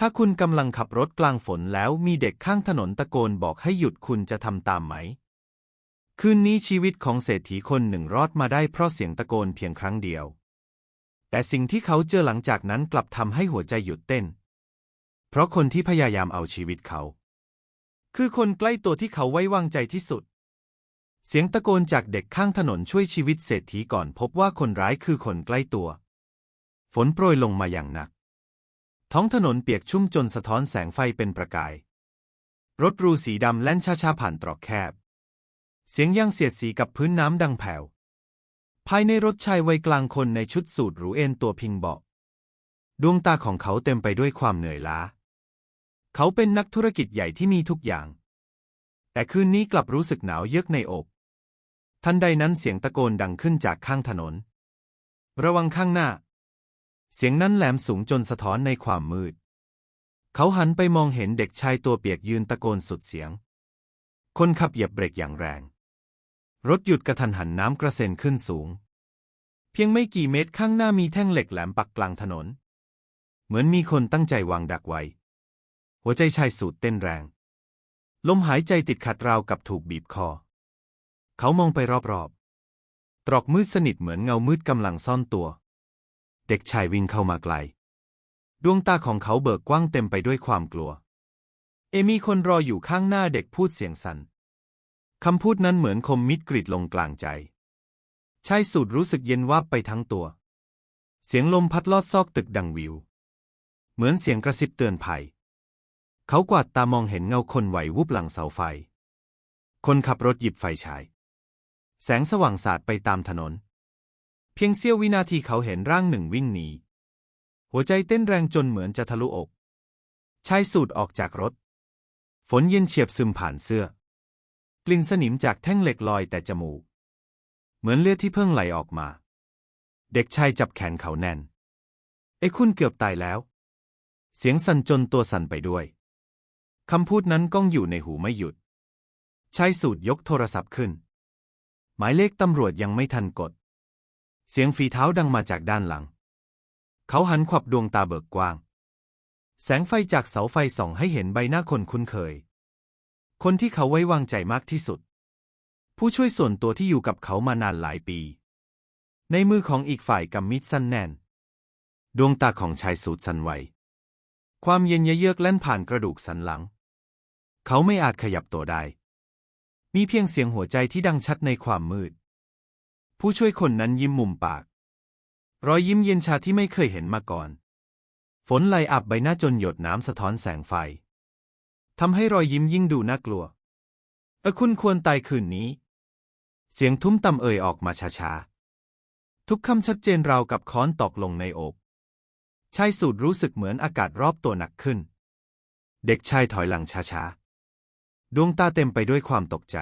ถ้าคุณกำลังขับรถกลางฝนแล้วมีเด็กข้างถนนตะโกนบอกให้หยุดคุณจะทำตามไหม คืนนี้ชีวิตของเศรษฐีคนหนึ่งรอดมาได้เพราะเสียงตะโกนเพียงครั้งเดียว แต่สิ่งที่เขาเจอหลังจากนั้นกลับทำให้หัวใจหยุดเต้น เพราะคนที่พยายามเอาชีวิตเขา คือคนใกล้ตัวที่เขาไว้วางใจที่สุด เสียงตะโกนจากเด็กข้างถนนช่วยชีวิตเศรษฐีก่อนพบว่าคนร้ายคือคนใกล้ตัว ฝนโปรยลงมาอย่างหนัก ท้องถนนเปียกชุ่มจนสะท้อนแสงไฟเป็นประกาย รถรูสีดำแล่นช้าๆผ่านตรอกแคบ เสียงย่างเสียดสีกับพื้นน้ำดังแผ่ว ภายในรถชายวัยกลางคนในชุดสูทหรูเอ็นตัวพิงเบาะดวงตาของเขาเต็มไปด้วยความเหนื่อยล้า เขาเป็นนักธุรกิจใหญ่ที่มีทุกอย่าง แต่คืนนี้กลับรู้สึกหนาวเยือกในอก ทันใดนั้นเสียงตะโกนดังขึ้นจากข้างถนน ระวังข้างหน้า เสียงนั้นแหลมสูงจนสะท้อนในความมืด เขาหันไปมองเห็นเด็กชายตัวเปียกยืนตะโกนสุดเสียง คนขับเหยียบเบรกอย่างแรง รถหยุดกระทันหันน้ำกระเซ็นขึ้นสูง เพียงไม่กี่เมตรข้างหน้ามีแท่งเหล็กแหลมปักกลางถนน เหมือนมีคนตั้งใจวางดักไว้ หัวใจชายสูดเต้นแรง ลมหายใจติดขัดราวกับถูกบีบคอ เขามองไปรอบๆ ตรอกมืดสนิทเหมือนเงามืดกำลังซ่อนตัว เด็กชายวิ่งเข้ามาไกล ดวงตาของเขาเบิกกว้างเต็มไปด้วยความกลัว เอมีคนรออยู่ข้างหน้าเด็กพูดเสียงสัน่นคำพูดนั้นเหมือนคมมิดกรีดลงกลางใจ ชายสูดรู้สึกเย็นวาบไปทั้งตัว เสียงลมพัดลอดซอกตึกดังวิว เหมือนเสียงกระซิบเตือนภัย เขากวาดตามองเห็นเงาคนไหววุบหลังเสาไฟ คนขับรถหยิบไฟฉาย แสงสว่างสาดไปตามถนน เพียงเสี้ยววินาทีเขาเห็นร่างหนึ่งวิ่งหนี หัวใจเต้นแรงจนเหมือนจะทะลุอก ชายสูดออกจากรถ ฝนเย็นเฉียบซึมผ่านเสื้อ กลิ่นสนิมจากแท่งเหล็กลอยแต่จมูก เหมือนเลือดที่เพิ่งไหลออกมา เด็กชายจับแขนเขาแน่น ไอ้คุณเกือบตายแล้ว เสียงสั่นจนตัวสั่นไปด้วย คำพูดนั้นก้องอยู่ในหูไม่หยุด ชายสูดยกโทรศัพท์ขึ้น หมายเลขตำรวจยังไม่ทันกด เสียงฝีเท้าดังมาจากด้านหลัง เขาหันขวับดวงตาเบิกกว้าง แสงไฟจากเสาไฟส่องให้เห็นใบหน้าคนคุ้นเคย คนที่เขาไว้วางใจมากที่สุด ผู้ช่วยส่วนตัวที่อยู่กับเขามานานหลายปี ในมือของอีกฝ่ายกำมิดสั้นแน่น ดวงตาของชายสูดสั่นไหว ความเย็นเยือกแล่นผ่านกระดูกสันหลัง เขาไม่อาจขยับตัวได้ มีเพียงเสียงหัวใจที่ดังชัดในความมืด ผู้ช่วยคนนั้นยิ้มมุมปาก รอยยิ้มเย็นชาที่ไม่เคยเห็นมาก่อน ฝนไหลอับใบหน้าจนหยดน้ำสะท้อนแสงไฟทำให้รอยยิ้มยิ่งดูน่ากลัว เออคุณควรตายคืนนี้ เสียงทุ้มต่ำเอ่ยออกมาช้าๆ ทุกคำชัดเจนราวกับค้อนตอกลงในอก ชายสูดรู้สึกเหมือนอากาศรอบตัวหนักขึ้น เด็กชายถอยหลังช้าๆ ดวงตาเต็มไปด้วยความตกใจ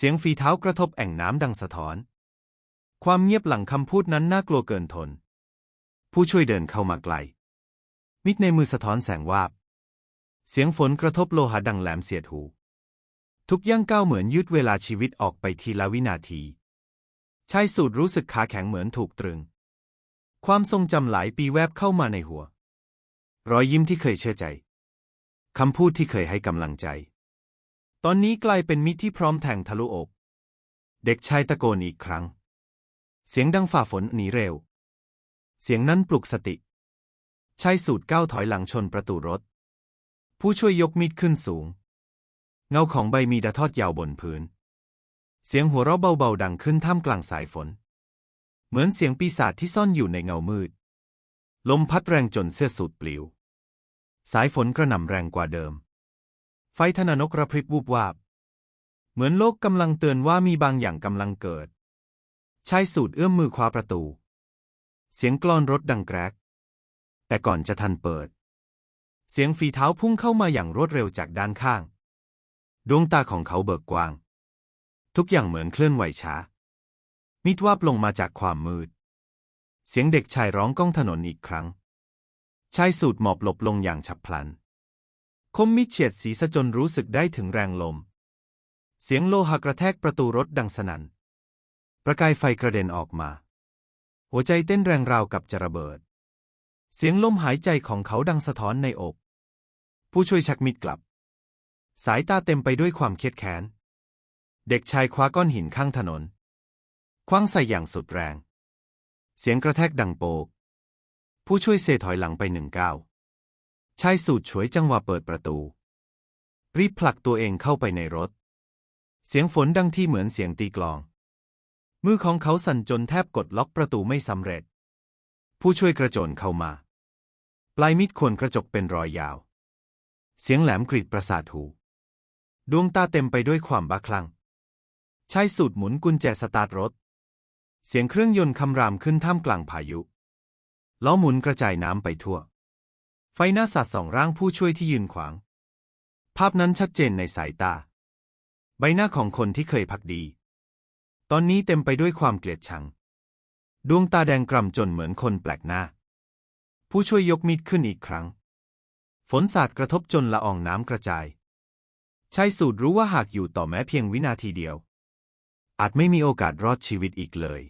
เสียงฝีเท้ากระทบแอ่งน้ำดังสะท้อน ความเงียบหลังคำพูดนั้นน่ากลัวเกินทน ผู้ช่วยเดินเข้ามาไกล มิดในมือสะท้อนแสงวาบ เสียงฝนกระทบโลหะดังแหลมเสียดหู ทุกย่างก้าวเหมือนยืดเวลาชีวิตออกไปทีละวินาทีชายสูดรู้สึกขาแข็งเหมือนถูกตรึง ความทรงจำหลายปีแวบเข้ามาในหัว รอยยิ้มที่เคยเชื่อใจ คำพูดที่เคยให้กำลังใจ ตอนนี้กลายเป็นมิตรที่พร้อมแทงทะลุอก เด็กชายตะโกนอีกครั้ง เสียงดังฝ่าฝนหนีเร็ว เสียงนั้นปลุกสติ ชายสูดก้าวถอยหลังชนประตูรถ ผู้ช่วยยกมีดขึ้นสูง เงาของใบมีดทอดยาวบนพื้น เสียงหัวเราะเบาๆดังขึ้นท่ามกลางสายฝน เหมือนเสียงปีศาจที่ซ่อนอยู่ในเงามืด ลมพัดแรงจนเสื้อสูดปลิว สายฝนกระหน่ำแรงกว่าเดิม ไฟธนานกระพริบวูบวาบ เหมือนโลกกำลังเตือนว่ามีบางอย่างกำลังเกิด ชายสูดเอื้อมมือคว้าประตู เสียงกลอนรถดังแกรก แต่ก่อนจะทันเปิด เสียงฝีเท้าพุ่งเข้ามาอย่างรวดเร็วจากด้านข้าง ดวงตาของเขาเบิกกว้าง ทุกอย่างเหมือนเคลื่อนไหวช้า มิดวาบลงมาจากความมืด เสียงเด็กชายร้องก้องถนนอีกครั้ง ชายสูดหมอบหลบลงอย่างฉับพลัน คมมิดเฉียดศีรษะจนรู้สึกได้ถึงแรงลม เสียงโลหะกระแทกประตูรถดังสนัน่น ประกายไฟกระเด็นออกมา หัวใจเต้นแรงราวกับจะระเบิด เสียงลมหายใจของเขาดังสะท้อนในอก ผู้ช่วยชักมิดกลับ สายตาเต็มไปด้วยความเครียดแค้น เด็กชายคว้าก้อนหินข้างถนน คว้างใส่อย่างสุดแรง เสียงกระแทกดังโปก ผู้ช่วยเซถอยหลังไปหนึ่งก้าว ชายสูดฉวยจังหวะเปิดประตู รีบผลักตัวเองเข้าไปในรถ เสียงฝนดังที่เหมือนเสียงตีกลอง มือของเขาสั่นจนแทบกดล็อกประตูไม่สำเร็จ ผู้ช่วยกระโจนเข้ามา ปลายมิดควรกระจกเป็นรอยยาว เสียงแหลมกรีดประสาทหู ดวงตาเต็มไปด้วยความบ้าคลั่งชายสูดหมุนกุญแจสตาร์ทรถ เสียงเครื่องยนต์คำรามขึ้นท่ามกลางพายุ ล้อหมุนกระจายน้ำไปทั่ว ไฟหน้าสัตว์สองร่างผู้ช่วยที่ยืนขวาง ภาพนั้นชัดเจนในสายตา ใบหน้าของคนที่เคยพักดี ตอนนี้เต็มไปด้วยความเกลียดชัง ดวงตาแดงกร่ำจนเหมือนคนแปลกหน้า ผู้ช่วยยกมีดขึ้นอีกครั้ง ฝนสาดกระทบจนละอองน้ำกระจายชายสูดรู้ว่าหากอยู่ต่อแม้เพียงวินาทีเดียว อาจไม่มีโอกาสรอดชีวิตอีกเลย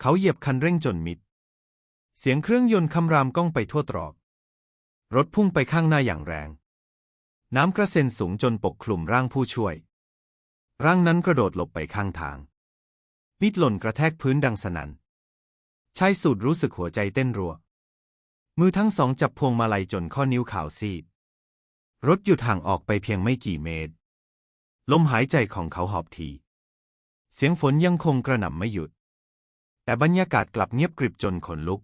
เขาเหยียบคันเร่งจนมิด เสียงเครื่องยนต์คำรามก้องไปทั่วตรอก รถพุ่งไปข้างหน้าอย่างแรง น้ำกระเซ็นสูงจนปกคลุมร่างผู้ช่วย ร่างนั้นกระโดดหลบไปข้างทาง มิดหล่นกระแทกพื้นดังสนัน่นชายสูดรู้สึกหัวใจเต้นรัว มือทั้งสองจับพวงมาลัยจนข้อนิ้วขาวซีด รถหยุดห่างออกไปเพียงไม่กี่เมตร ลมหายใจของเขาหอบที เสียงฝนยังคงกระหน่ำไม่หยุด แต่บรรยากาศกลับเงียบกริบจนขนลุก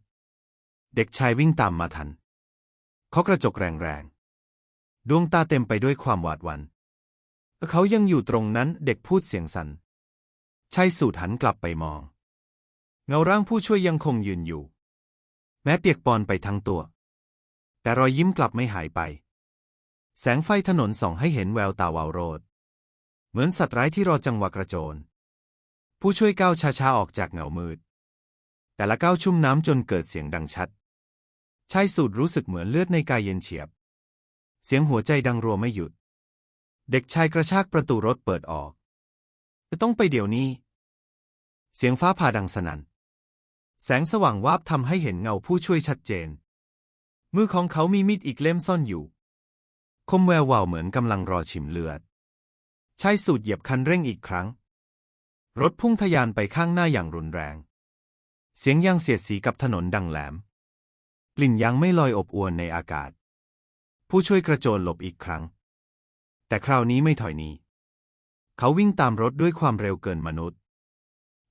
เด็กชายวิ่งตามมาทัน เขากระจกแรงๆ ดวงตาเต็มไปด้วยความหวาดหวัน่นเขายังอยู่ตรงนั้นเด็กพูดเสียงสัน่นชายสูดหันกลับไปมอง เงาร่างผู้ช่วยยังคงยืนอยู่ แม้เปียกปอนไปทั้งตัว แต่รอยยิ้มกลับไม่หายไป แสงไฟถนนส่องให้เห็นแววตาวาวโรด เหมือนสัตว์ร้ายที่รอจังหวะกระโจน ผู้ช่วยก้าวช้าๆออกจากเงามืด แต่ละก้าวชุ่มน้ำจนเกิดเสียงดังชัด ชายสูดรู้สึกเหมือนเลือดในกายเย็นเฉียบ เสียงหัวใจดังรัวไม่หยุด เด็กชายกระชากประตูรถเปิดออก จะต้องไปเดี๋ยวนี้ เสียงฟ้าผ่าดังสนัน่น แสงสว่างวาบทำให้เห็นเงาผู้ช่วยชัดเจน มือของเขามีมีดอีกเล่มซ่อนอยู่ คมแวววาวเหมือนกำลังรอชิมเลือด ชายสูดเหยียบคันเร่งอีกครั้ง รถพุ่งทะยานไปข้างหน้าอย่างรุนแรง เสียงยางเสียดสีกับถนนดังแหลม ลิ่นยางไม่ลอยอบอวนในอากาศ ผู้ช่วยกระโจนหลบอีกครั้ง แต่คราวนี้ไม่ถอยหนีเขาวิ่งตามรถด้วยความเร็วเกินมนุษย์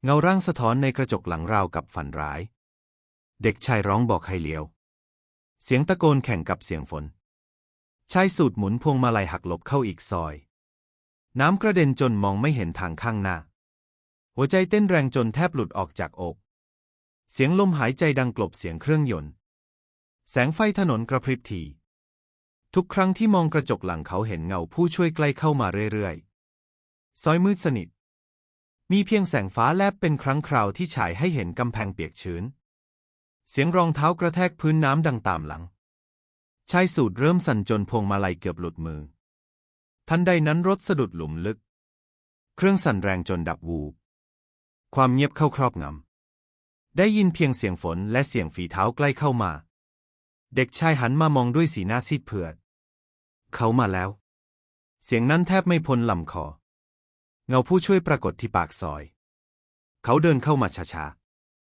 เงาร่างสะท้อนในกระจกหลังราวกับฝันร้าย เด็กชายร้องบอกให้เลี้ยว เสียงตะโกนแข่งกับเสียงฝนชายสูดหมุนพวงมาลัยหักหลบเข้าอีกซอย น้ำกระเด็นจนมองไม่เห็นทางข้างหน้า หัวใจเต้นแรงจนแทบหลุดออกจากอก เสียงลมหายใจดังกลบเสียงเครื่องยนต์ แสงไฟถนนกระพริบทีทุกครั้งที่มองกระจกหลังเขาเห็นเงาผู้ช่วยใกล้เข้ามาเรื่อยๆ ซอยมืดสนิท มีเพียงแสงฟ้าแลบเป็นครั้งคราวที่ฉายให้เห็นกำแพงเปียกชื้น เสียงรองเท้ากระแทกพื้นน้ำดังตามหลัง ชายสูดเริ่มสั่นจนพวงมาลัยเกือบหลุดมือ ทันใดนั้นรถสะดุดหลุมลึก เครื่องสั่นแรงจนดับวูบ ความเงียบเข้าครอบงำ ได้ยินเพียงเสียงฝนและเสียงฝีเท้าใกล้เข้ามา เด็กชายหันมามองด้วยสีหน้าซีดเผือด เขามาแล้ว เสียงนั้นแทบไม่พ้นลำคอ เงาผู้ช่วยปรากฏที่ปากซอย เขาเดินเข้ามาช้า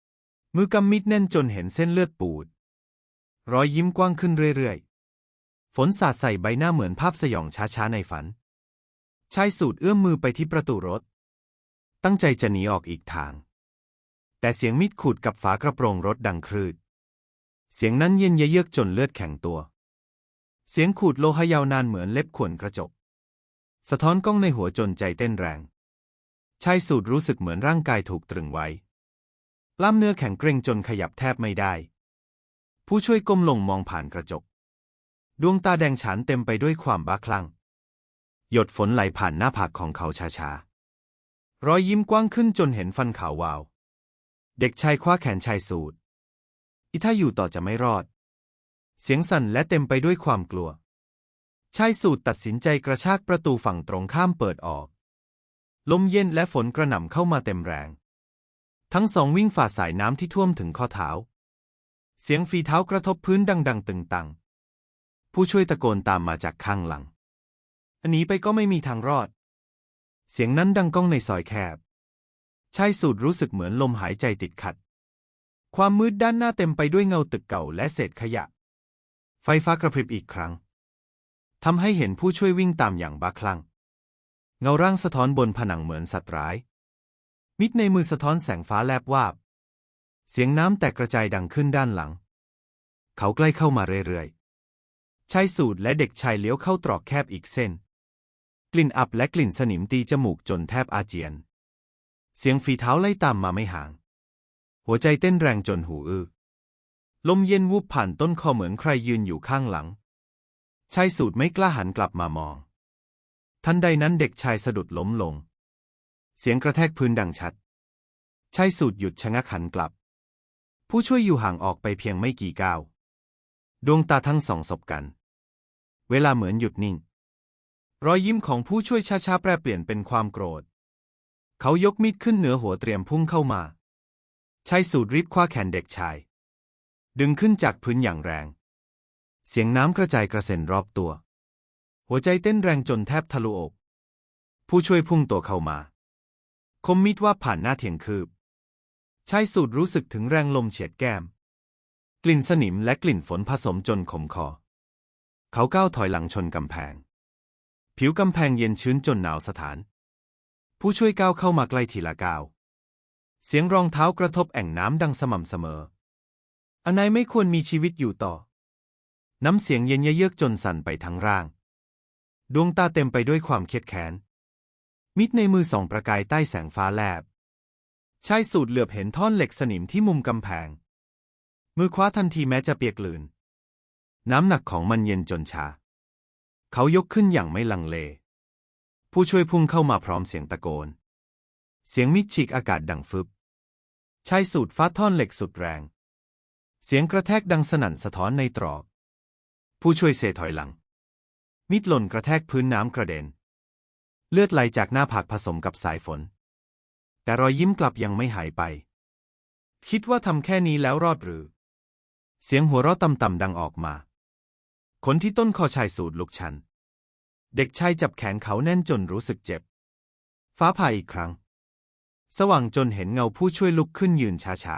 ๆ มือกำมิดแน่นจนเห็นเส้นเลือดปูด รอยยิ้มกว้างขึ้นเรื่อยๆ ฝนสาดใส่ใบหน้าเหมือนภาพสยองช้าๆในฝัน ชายสูดเอื้อมมือไปที่ประตูรถ ตั้งใจจะหนีออกอีกทาง แต่เสียงมิดขูดกับฝากระโปรงรถดังครืด เสียงนั้นเย็นเยือกจนเลือดแข็งตัว เสียงขูดโลหะยาวนานเหมือนเล็บข่วนกระจก สะท้อนกล้องในหัวจนใจเต้นแรง ชายสูดรู้สึกเหมือนร่างกายถูกตรึงไว้กล้ามเนื้อแข็งเกร็งจนขยับแทบไม่ได้ ผู้ช่วยก้มลงมองผ่านกระจก ดวงตาแดงฉานเต็มไปด้วยความบ้าคลั่ง หยดฝนไหลผ่านหน้าผากของเขาช้าๆ รอยยิ้มกว้างขึ้นจนเห็นฟันขาววาว เด็กชายคว้าแขนชายสูด อีถ้าอยู่ต่อจะไม่รอด เสียงสั่นและเต็มไปด้วยความกลัว ชายสูดตัดสินใจกระชากประตูฝั่งตรงข้ามเปิดออก ลมเย็นและฝนกระหน่ำเข้ามาเต็มแรง ทั้งสองวิ่งฝ่าสายน้ำที่ท่วมถึงข้อเท้า เสียงฝีเท้ากระทบพื้นดัง ๆ ตึงตัง ผู้ช่วยตะโกนตามมาจากข้างหลัง อันนี้ไปก็ไม่มีทางรอด เสียงนั้นดังก้องในซอยแคบ ชายสูตรรู้สึกเหมือนลมหายใจติดขัด ความมืดด้านหน้าเต็มไปด้วยเงาตึกเก่าและเศษขยะ ไฟฟ้ากระพริบอีกครั้งทำให้เห็นผู้ช่วยวิ่งตามอย่างบ้าคลั่ง เงาร่างสะท้อนบนผนังเหมือนสัตว์ร้าย มิดในมือสะท้อนแสงฟ้าแลบวาบ เสียงน้ำแตกกระจายดังขึ้นด้านหลัง เขาใกล้เข้ามาเรื่อยๆชายสูตรและเด็กชายเลี้ยวเข้าตรอกแคบอีกเส้น กลิ่นอับและกลิ่นสนิมตีจมูกจนแทบอาเจียน เสียงฝีเท้าไล่ตามมาไม่ห่าง หัวใจเต้นแรงจนหูอื้อ ลมเย็นวูบผ่านต้นคอเหมือนใครยืนอยู่ข้างหลัง ชายสูตรไม่กล้าหันกลับมามอง ทันใดนั้นเด็กชายสะดุดล้มลง เสียงกระแทกพื้นดังชัด ชายสูตรหยุดชะงักหันกลับ ผู้ช่วยอยู่ห่างออกไปเพียงไม่กี่ก้าว ดวงตาทั้งสองสบกัน เวลาเหมือนหยุดนิ่ง รอยยิ้มของผู้ช่วยช้าๆแปรเปลี่ยนเป็นความโกรธ เขายกมีดขึ้นเหนือหัวเตรียมพุ่งเข้ามา ชายสูตรรีบคว้าแขนเด็กชาย ดึงขึ้นจากพื้นอย่างแรง เสียงน้ำกระจายกระเซ็นรอบตัว หัวใจเต้นแรงจนแทบทะลุอก ผู้ช่วยพุ่งตัวเข้ามา คมมีดว่าผ่านหน้าเถียงคืบ ชายสูตรรู้สึกถึงแรงลมเฉียดแก้ม กลิ่นสนิมและกลิ่นฝนผสมจนขมคอ เขาก้าวถอยหลังชนกำแพง ผิวกำแพงเย็นชื้นจนหนาวสถาน ผู้ช่วยก้าวเข้ามาใกล้ทีละก้าว เสียงรองเท้ากระทบแอ่งน้ำดังสม่ำเสมอ อนไหนไม่ควรมีชีวิตอยู่ต่อ น้ำเสียงเย็นเยือกจนสั่นไปทั้งร่าง ดวงตาเต็มไปด้วยความเครียดแค้น มิดในมือส่องประกายใต้แสงฟ้าแลบ ชายสูตรเหลือบเห็นท่อนเหล็กสนิมที่มุมกำแพง มือคว้าทันทีแม้จะเปียกลืน น้ำหนักของมันเย็นจนชา เขายกขึ้นอย่างไม่ลังเล ผู้ช่วยพุ่งเข้ามาพร้อมเสียงตะโกน เสียงมิดฉีกอากาศดังฟึบชายสูตรฟาท่อนเหล็กสุดแรง เสียงกระแทกดังสนั่นสะท้อนในตรอก ผู้ช่วยเซถอยหลัง มิดหล่นกระแทกพื้นน้ำกระเด็น เลือดไหลจากหน้าผากผสมกับสายฝน แต่รอยยิ้มกลับยังไม่หายไป คิดว่าทำแค่นี้แล้วรอดหรือ เสียงหัวเราะต่ำๆดังออกมา คนที่ต้นคอชายสูดลุกชัน เด็กชายจับแขนเขาแน่นจนรู้สึกเจ็บ ฟ้าผ่าอีกครั้ง สว่างจนเห็นเงาผู้ช่วยลุกขึ้นยืนช้า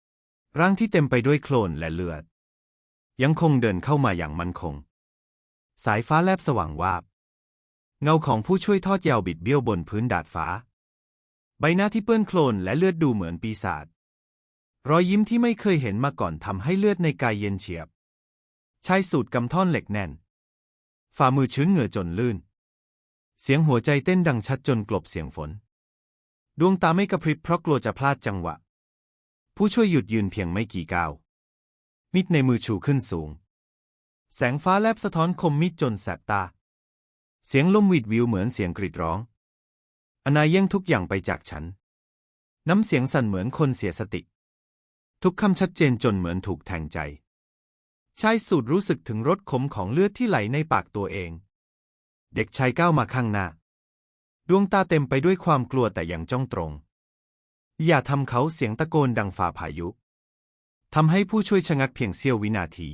ๆ ร่างที่เต็มไปด้วยโคลนและเลือด ยังคงเดินเข้ามาอย่างมั่นคง สายฟ้าแลบสว่างวาบ เงาของผู้ช่วยทอดยาวบิดเบี้ยวบนพื้นดาดฟ้า ใบหน้าที่เปื้อนโคลนและเลือดดูเหมือนปีศาจ รอยยิ้มที่ไม่เคยเห็นมาก่อนทำให้เลือดในกายเย็นเฉียบ ชายสูดกำท่อนเหล็กแน่น ฝ่ามือชื้นเหงื่อจนลื่น เสียงหัวใจเต้นดังชัดจนกลบเสียงฝน ดวงตาไม่กระพริบเพราะกลัวจะพลาดจังหวะ ผู้ช่วยหยุดยืนเพียงไม่กี่ก้าว มิดในมือชูขึ้นสูง แสงฟ้าแลบสะท้อนคมมิดจนแสบตา เสียงลมหวิดวิวเหมือนเสียงกรีดร้อง อนายแย่งทุกอย่างไปจากฉัน น้ำเสียงสั่นเหมือนคนเสียสติ ทุกคำชัดเจนจนเหมือนถูกแทงใจ ชายสูดรู้สึกถึงรสขมของเลือดที่ไหลในปากตัวเอง เด็กชายก้าวมาข้างหน้า ดวงตาเต็มไปด้วยความกลัวแต่ยังจ้องตรง อย่าทำเขาเสียงตะโกนดังฝ่าพายุ ทำให้ผู้ช่วยชะงักเพียงเสี้ยววินาที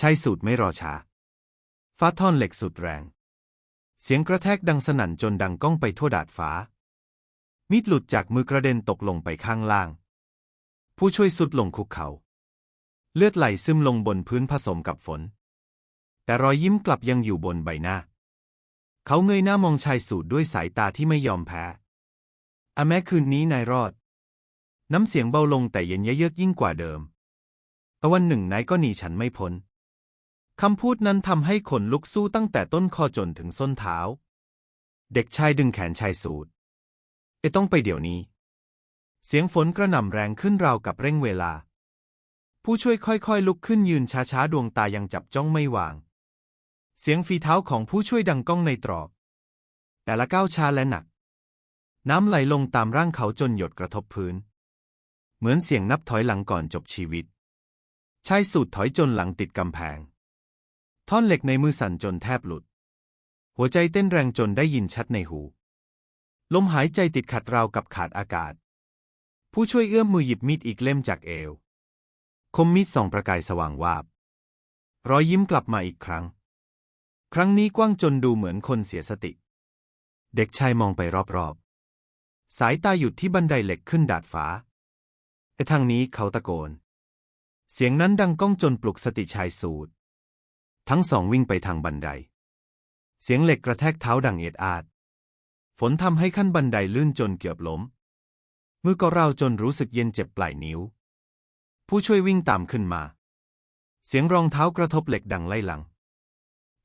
ชายสูดไม่รอช้าฟาท่อนเหล็กสุดแรง เสียงกระแทกดังสนั่นจนดังก้องไปทั่วดาดฟ้า มีดหลุดจากมือกระเด็นตกลงไปข้างล่าง ผู้ช่วยสุดลงคุกเขาเลือดไหลซึมลงบนพื้นผสมกับฝน แต่รอยยิ้มกลับยังอยู่บนใบหน้า เขาเงยหน้ามองชายสูดด้วยสายตาที่ไม่ยอมแพ้อแม้คืนนี้นายรอด น้ำเสียงเบาลงแต่เย็นเยือกยิ่งกว่าเดิมแต่วันหนึ่งนายก็หนีฉันไม่พ้นคำพูดนั้นทำให้ขนลุกสู้ตั้งแต่ต้นคอจนถึงส้นเท้า เด็กชายดึงแขนชายสูดเอต้องไปเดี๋ยวนี้ เสียงฝนกระหน่ำแรงขึ้นราวกับเร่งเวลา ผู้ช่วยค่อยๆ ลุกขึ้นยืนช้าๆ ดวงตายังจับจ้องไม่วาง เสียงฝีเท้าของผู้ช่วยดังก้องในตรอก แต่ละก้าวช้าและหนัก น้ำไหลลงตามร่างเขาจนหยดกระทบพื้น เหมือนเสียงนับถอยหลังก่อนจบชีวิต ชายสูดถอยจนหลังติดกำแพง ท่อนเหล็กในมือสั่นจนแทบหลุด หัวใจเต้นแรงจนได้ยินชัดในหู ลมหายใจติดขัดราวกับขาดอากาศ ผู้ช่วยเอื้อมมือหยิบมีดอีกเล่มจากเอว คมมีดส่องประกายสว่างวาบ รอยยิ้มกลับมาอีกครั้ง ครั้งนี้กว้างจนดูเหมือนคนเสียสติ เด็กชายมองไปรอบๆ สายตาหยุดที่บันไดเหล็กขึ้นดาดฟ้าไอ้ทางนี้เขาตะโกน เสียงนั้นดังก้องจนปลุกสติชายสูดทั้งสองวิ่งไปทางบันได เสียงเหล็กกระแทกเท้าดังเอ็ดอาด ฝนทำให้ขั้นบันไดลื่นจนเกือบล้ม มือก็เราจนรู้สึกเย็นเจ็บปลายนิ้ว ผู้ช่วยวิ่งตามขึ้นมา เสียงรองเท้ากระทบเหล็กดังไล่หลัง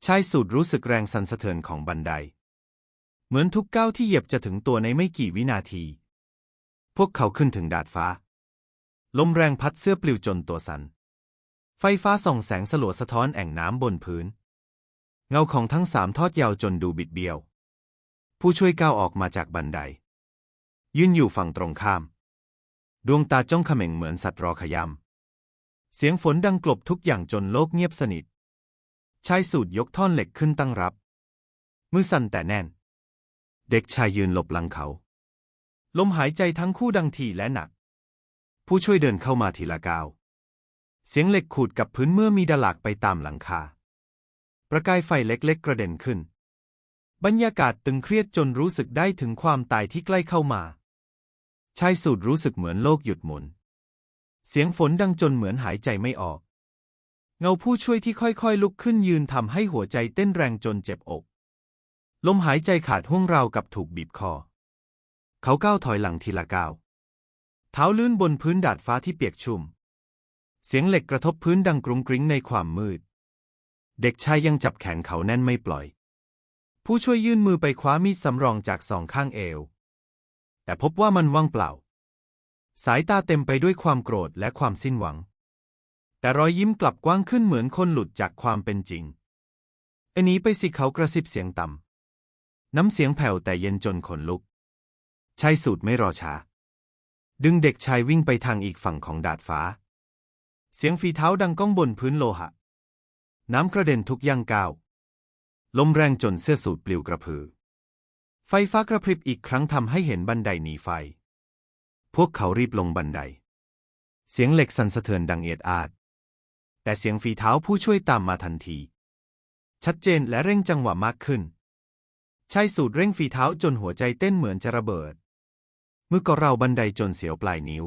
ชายสูดรู้สึกแรงสั่นสะเทือนของบันได เหมือนทุกก้าวที่เหยียบจะถึงตัวในไม่กี่วินาที พวกเขาขึ้นถึงดาดฟ้า ลมแรงพัดเสื้อปลิวจนตัวสัน่น ไฟฟ้าส่องแสงสลัวสะท้อนแอ่งน้ำบนพื้น เงาของทั้งสามทอดยาวจนดูบิดเบี้ยว ผู้ช่วยก้าวออกมาจากบันได ยืนอยู่ฝั่งตรงข้าม ดวงตาจ้องเขม่งเหมือนสัตว์รอขยำเสียงฝนดังกลบทุกอย่างจนโลกเงียบสนิท ชายสูดยกท่อนเหล็กขึ้นตั้งรับ มือสั่นแต่แน่น เด็กชายยืนหลบหลังเขา ลมหายใจทั้งคู่ดังถี่และหนัก ผู้ช่วยเดินเข้ามาทีละก้าว เสียงเหล็กขูดกับพื้นเมื่อมีดาลากไปตามหลังคา ประกายไฟเล็กๆกระเด็นขึ้น บรรยากาศตึงเครียดจนรู้สึกได้ถึงความตายที่ใกล้เข้ามา ชายสูดรู้สึกเหมือนโลกหยุดหมุน เสียงฝนดังจนเหมือนหายใจไม่ออก เงาผู้ช่วยที่ค่อยๆ ลุกขึ้นยืนทำให้หัวใจเต้นแรงจนเจ็บอก ลมหายใจขาดห่วงราวกับถูกบีบคอ เขาก้าวถอยหลังทีละก้าว เท้าลื่นบนพื้นดาดฟ้าที่เปียกชุ่ม เสียงเหล็กกระทบพื้นดังกรุงกริ้งในความมืด เด็กชายยังจับแขนเขาแน่นไม่ปล่อย ผู้ช่วยยื่นมือไปคว้ามีดสำรองจากสองข้างเอว แต่พบว่ามันว่างเปล่า สายตาเต็มไปด้วยความโกรธและความสิ้นหวัง แต่รอยยิ้มกลับกว้างขึ้นเหมือนคนหลุดจากความเป็นจริงอันนี้ไปสิเขากระซิบเสียงต่ำน้ำเสียงแผ่วแต่เย็นจนขนลุกชายสูตรไม่รอช้า ดึงเด็กชายวิ่งไปทางอีกฝั่งของดาดฟ้า เสียงฝีเท้าดังก้องบนพื้นโลหะ น้ำกระเด็นทุกย่างก้าวลมแรงจนเสื้อสูทปลิวกระพือ ไฟฟ้ากระพริบอีกครั้งทำให้เห็นบันไดหนีไฟ พวกเขารีบลงบันได เสียงเหล็กสั่นสะเทือนดังเอียดอาด แต่เสียงฝีเท้าผู้ช่วยตามมาทันที ชัดเจนและเร่งจังหวะมากขึ้น ชายสูดเร่งฝีเท้าจนหัวใจเต้นเหมือนจะระเบิดมือก็เราบันไดจนเสียวปลายนิ้ว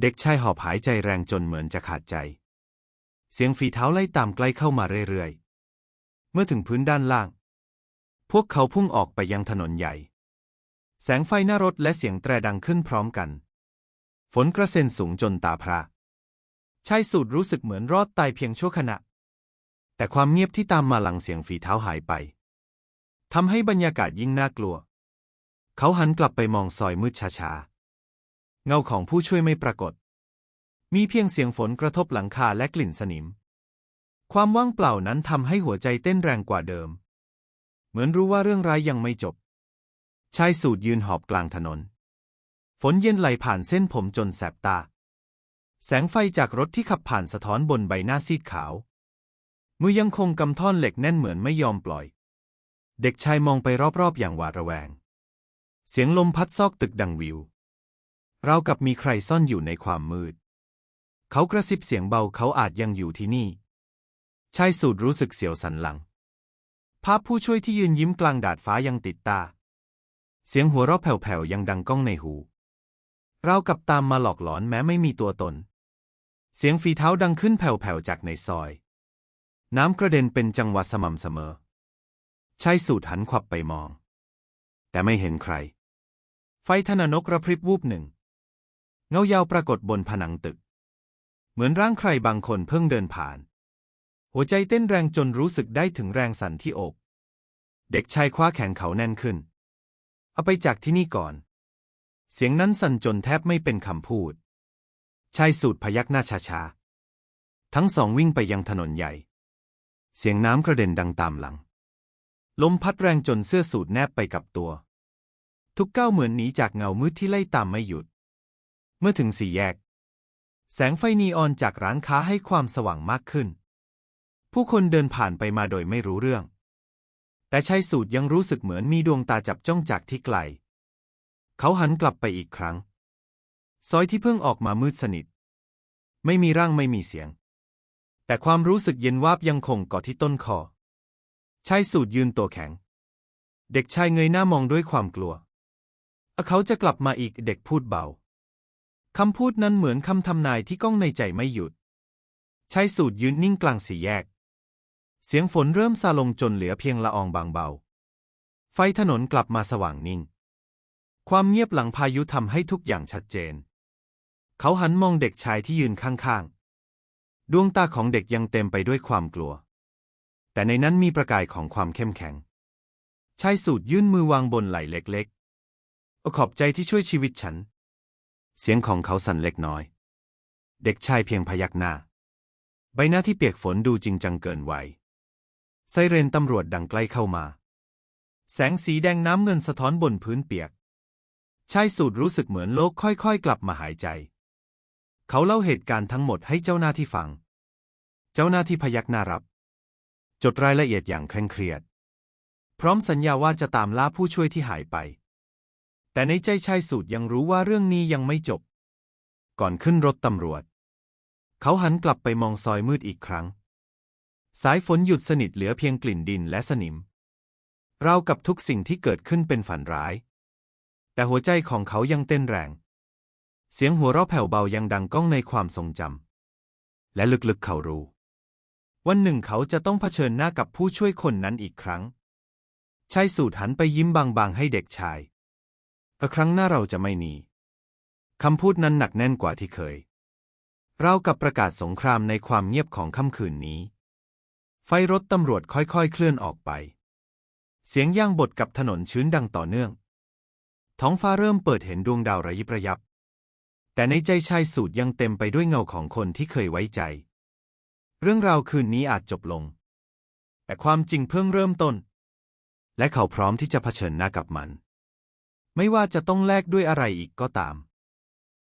เด็กชายหอบหายใจแรงจนเหมือนจะขาดใจ เสียงฝีเท้าไล่ตามใกล้เข้ามาเรื่อยๆ เมื่อถึงพื้นด้านล่าง พวกเขาพุ่งออกไปยังถนนใหญ่ แสงไฟหน้ารถและเสียงแตรดังขึ้นพร้อมกัน ฝนกระเซ็นสูงจนตาพระ ชายสูดรู้สึกเหมือนรอดตายเพียงชั่วขณะ แต่ความเงียบที่ตามมาหลังเสียงฝีเท้าหายไปทำให้บรรยากาศยิ่งน่ากลัว เขาหันกลับไปมองซอยมืดช้าๆ เงาของผู้ช่วยไม่ปรากฏ มีเพียงเสียงฝนกระทบหลังคาและกลิ่นสนิม ความว่างเปล่านั้นทำให้หัวใจเต้นแรงกว่าเดิม เหมือนรู้ว่าเรื่องร้ายยังไม่จบ ชายสูดยืนหอบกลางถนน ฝนเย็นไหลผ่านเส้นผมจนแสบตา แสงไฟจากรถที่ขับผ่านสะท้อนบนใบหน้าซีดขาว มือยังคงกำท่อนเหล็กแน่นเหมือนไม่ยอมปล่อย เด็กชายมองไปรอบๆอย่างหวาดระแวง เสียงลมพัดซอกตึกดังวิว เรากับมีใครซ่อนอยู่ในความมืด เขากระซิบเสียงเบาเขาอาจยังอยู่ที่นี่ ชายสูดรู้สึกเสียวสันหลัง ภาพผู้ช่วยที่ยืนยิ้มกลางดาดฟ้ายังติดตา เสียงหัวเราะแผ่วๆยังดังก้องในหู เรากับตามมาหลอกหลอนแม้ไม่มีตัวตน เสียงฝีเท้าดังขึ้นแผ่วๆจากในซอย น้ำกระเด็นเป็นจังหวะสม่ำเสมอชายสูดหันขวับไปมอง แต่ไม่เห็นใคร ไฟธนนกระพริบวูบหนึ่ง เงายาวปรากฏบนผนังตึก เหมือนร่างใครบางคนเพิ่งเดินผ่าน หัวใจเต้นแรงจนรู้สึกได้ถึงแรงสั่นที่อก เด็กชายคว้าแขนเขาแน่นขึ้น เอาไปจากที่นี่ก่อน เสียงนั้นสั่นจนแทบไม่เป็นคำพูด ชายสูดพยักหน้าช้าๆ ทั้งสองวิ่งไปยังถนนใหญ่ เสียงน้ำกระเด็นดังตามหลัง ลมพัดแรงจนเสื้อสูดแนบไปกับตัว ทุกก้าวเหมือนหนีจากเงามืดที่ไล่ตามไม่หยุด เมื่อถึงสี่แยก แสงไฟนีออนจากร้านค้าให้ความสว่างมากขึ้น ผู้คนเดินผ่านไปมาโดยไม่รู้เรื่อง แต่ชายสูดยังรู้สึกเหมือนมีดวงตาจับจ้องจากที่ไกล เขาหันกลับไปอีกครั้ง ซอยที่เพิ่งออกมามืดสนิท ไม่มีร่างไม่มีเสียง แต่ความรู้สึกเย็นวาบยังคงเกาะที่ต้นคอชายสูตรยืนตัวแข็ง เด็กชายเงยหน้ามองด้วยความกลัว เขาจะกลับมาอีกเด็กพูดเบา คำพูดนั้นเหมือนคำทำนายที่ก้องในใจไม่หยุดชายสูตรยืนนิ่งกลางสี่แยก เสียงฝนเริ่มซาลงจนเหลือเพียงละอองบางเบา ไฟถนนกลับมาสว่างนิ่ง ความเงียบหลังพายุทำให้ทุกอย่างชัดเจน เขาหันมองเด็กชายที่ยืนข้างๆ ดวงตาของเด็กยังเต็มไปด้วยความกลัว แต่ในนั้นมีประกายของความเข้มแข็ง ชายสูตรยื่นมือวางบนไหล่เล็กๆ ขอบใจที่ช่วยชีวิตฉัน เสียงของเขาสั่นเล็กน้อย เด็กชายเพียงพยักหน้า ใบหน้าที่เปียกฝนดูจริงจังเกินวัยไซเรนตำรวจดังใกล้เข้ามา แสงสีแดงน้ำเงินสะท้อนบนพื้นเปียก ชายสูตรรู้สึกเหมือนโลกค่อยๆ กลับมาหายใจ เขาเล่าเหตุการณ์ทั้งหมดให้เจ้าหน้าที่ฟัง เจ้าหน้าที่พยักหน้ารับ จดรายละเอียดอย่างเคร่งเครียด พร้อมสัญญาว่าจะตามล่าผู้ช่วยที่หายไป แต่ในใจชายสูตรยังรู้ว่าเรื่องนี้ยังไม่จบ ก่อนขึ้นรถตำรวจ เขาหันกลับไปมองซอยมืดอีกครั้ง สายฝนหยุดสนิทเหลือเพียงกลิ่นดินและสนิมราวกับทุกสิ่งที่เกิดขึ้นเป็นฝันร้าย แต่หัวใจของเขายังเต้นแรง เสียงหัวเราะแผ่วเบายังดังก้องในความทรงจำ และลึกๆเขารู้ วันหนึ่งเขาจะต้องเผชิญหน้ากับผู้ช่วยคนนั้นอีกครั้ง ชายสูตรหันไปยิ้มบางๆ ให้เด็กชายแต่ครั้งหน้าเราจะไม่หนีคำพูดนั้นหนักแน่นกว่าที่เคย เรากับประกาศสงครามในความเงียบของค่ำคืนนี้ ไฟรถตำรวจค่อยๆ เคลื่อนออกไป เสียงย่างบดกับถนนชื้นดังต่อเนื่อง ท้องฟ้าเริ่มเปิดเห็นดวงดาวระยิบระยับ แต่ในใจชายสูตรยังเต็มไปด้วยเงาของคนที่เคยไว้ใจ เรื่องราวคืนนี้อาจจบลง แต่ความจริงเพิ่งเริ่มต้น และเขาพร้อมที่จะเผชิญหน้ากับมัน ไม่ว่าจะต้องแลกด้วยอะไรอีกก็ตาม